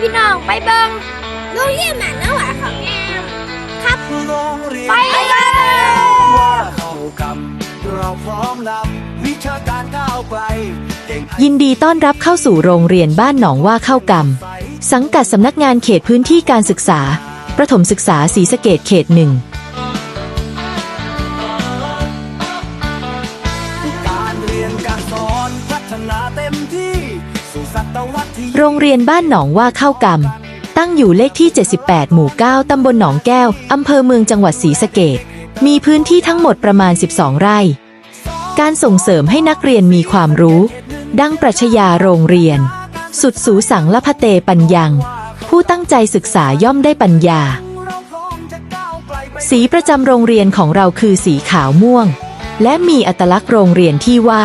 ผมพาพ่อแม่พี่น้องไปเบิ่งโรงเรียนหมันน้าหวาเขาแง่ครับ โรงเรียนไปเลยว่าเข้ากำเราพร้อมนำวิชาการก้าวไกลเก่งยินดีต้อนรับเข้าสู่โรงเรียนบ้านหนองว่าเข้ากรรม สังกัดสำนักงานเขตพื้นที่การศึกษา ประถมศึกษาศรีสะเกดเขตหนึ่ง โรงเรียนบ้านหนองว่าเข้ากรรม ตั้งอยู่เลขที่ 78 หมู่ 9 ตำบลหนองแก้ว อำเภอเมืองจังหวัดศรีสะเกดมีพื้นที่ทั้งหมดประมาณ 12 ไร่ การส่งเสริมให้นักเรียนมีความรู้ ดังปรัชญาโรงเรียน สุดสูสังละพะเตปัญญัง ผู้ตั้งใจศึกษาย่อมได้ปัญญา สีประจำโรงเรียนของเราคือสีขาวม่วง และมีอัตลักษณ์โรงเรียนที่ว่า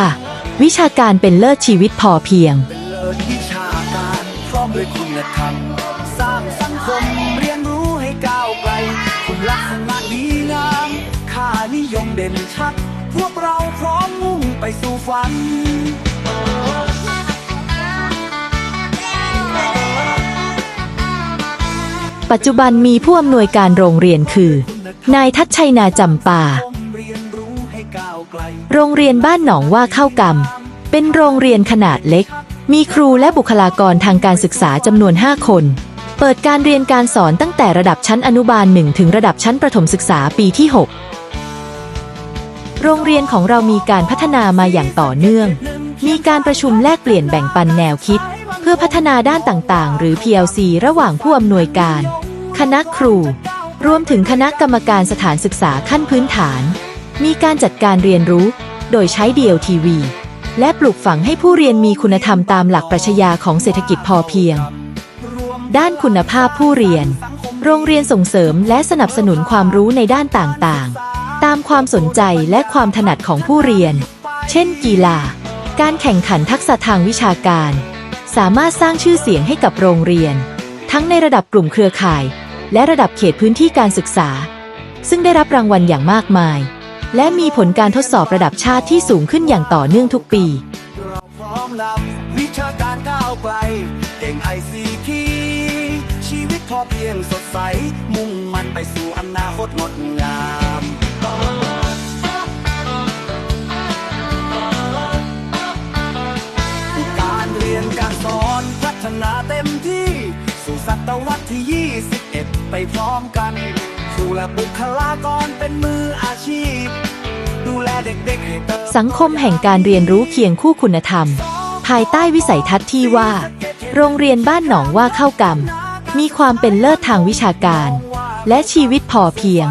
วิชาการเป็นเลิศชีวิตพอเพียง ลักษณะดีงามค่านิยมเด่นชัด พวกเราพร้อมมุ่งไปสู่ฝันปัจจุบันมีผู้อำนวยการโรงเรียนคือ นายทัชชัยนาจำปา โรงเรียนบ้านหนองว่าเข้ากรรม เป็นโรงเรียนขนาดเล็ก มีครูและบุคลากรทางการศึกษาจำนวน 5 คน เปิดการเรียนการสอนตั้งแต่ระดับชั้นอนุบาล 1 ถึงระดับชั้นประถมศึกษาปีที่ 6 โรงเรียนของเรามีการพัฒนามาอย่างต่อเนื่อง มีการประชุมแลกเปลี่ยนแบ่งปันแนวคิด เพื่อพัฒนาด้านต่างๆ หรือ PLC ระหว่างผู้อำนวยการ คณะครู รวมถึงคณะกรรมการสถานศึกษาขั้นพื้นฐาน มีการจัดการเรียนรู้ โดยใช้ DLTV และปลูกฝังให้ผู้เรียนมีคุณธรรมตามหลักปรัชญาของเศรษฐกิจพอเพียง ด้านคุณภาพผู้เรียน โรงเรียนส่งเสริมและสนับสนุนความรู้ในด้านต่างๆ ตามความสนใจและความถนัดของผู้เรียน เช่น กีฬา การแข่งขันทักษะทางวิชาการ สามารถสร้างชื่อเสียงให้กับโรงเรียน ทั้งในระดับกลุ่มเครือข่าย และระดับเขตพื้นที่การศึกษา ซึ่งได้รับรางวัลอย่างมากมาย และมีผลการทดสอบระดับชาติที่สูงขึ้นอย่างต่อเนื่องทุกปีเราพร้อมนำวิชาการก้าวไกลเก่งไอซีที อเพียงสดใส มุ่งมันไปสู่อนาคตงดงามการเรียนการสอนพัฒนาเต็มที่ สู่ศตวรรษที่ 21 ไปพร้อมกันครูและบุคลากรเป็นมืออาชีพ ดูแลเด็กๆให้เติบสังคมแห่งการเรียนรู้เคียงคู่คุณธรรม ภายใต้วิสัยทัศน์ที่ว่า โรงเรียนบ้านหนองว่าเข้ากรรม มีความเป็นเลิศทางวิชาการ และชีวิตพอเพียง